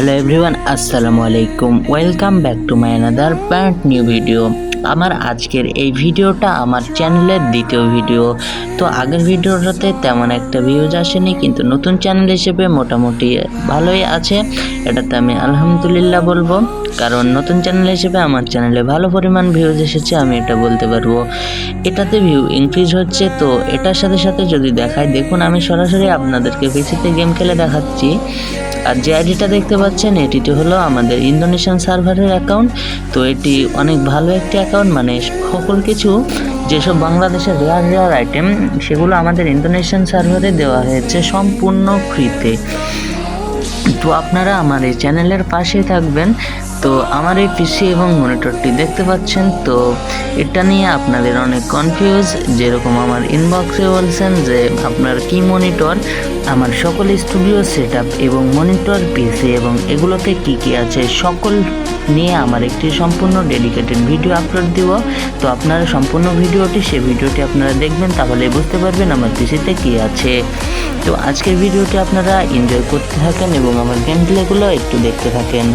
Hello everyone আসসালামু আলাইকুম welcome back to my another brand new video আমার আজকের এই ভিডিওটা আমার চ্যানেলের দ্বিতীয় ভিডিও তো আগের ভিডিওটাতে তেমন একটা ভিউজ আসেনি, কিন্তু নতুন চ্যানেল হিসেবে মোটামুটি ভালোই আছে। এটাতে আমি আলহামদুলিল্লাহ বলব, কারণ নতুন চ্যানেল হিসেবে আমার চ্যানেলে ভালো পরিমাণ ভিউজ এসেছে, আমি এটা বলতে পারব। এটাতে ভিউ ইনক্রিজ হচ্ছে, তো এটার সাথে সাথে যদি দেখায়, দেখুন আমি সরাসরি আপনাদেরকে পিসিতে গেম খেলে দেখাচ্ছি। আর যে আইডিটা দেখতে পাচ্ছেন এটিটি হলো আমাদের ইন্দোনেশিয়ান সার্ভারের অ্যাকাউন্ট তো এটি অনেক ভালো একটি অ্যাকাউন্ট মানে সকল কিছু যেসব বাংলাদেশের রেয়ার রেয়ার আইটেম সেগুলো আমাদের ইন্দোনেশিয়ান সার্ভারে দেওয়া হয়েছে সম্পূর্ণ ফ্রিতে তো আপনারা আমার এই চ্যানেলের পাশে থাকবেন। তো আমার এই পিসি এবং মনিটরটি দেখতে পাচ্ছেন, তো এটা নিয়ে আপনাদের অনেক কনফিউজ যেরকম আমার ইনবক্সে বলছেন যে আপনার কি মনিটর আমার সকল স্টুডিও সেট এবং মনিটর পিসি এবং এগুলোতে কি কি আছে, সকল নিয়ে আমার একটি সম্পূর্ণ ডেডিকেটেড ভিডিও আপলোড দিব। তো আপনারা সম্পূর্ণ ভিডিওটি, সে ভিডিওটি আপনারা দেখবেন, তাহলে বুঝতে পারবেন আমার পিসিতে কি আছে। তো আজকের ভিডিওটি আপনারা এনজয় করতে থাকেন এবং আমার গেম প্লেগুলো একটু দেখতে থাকেন।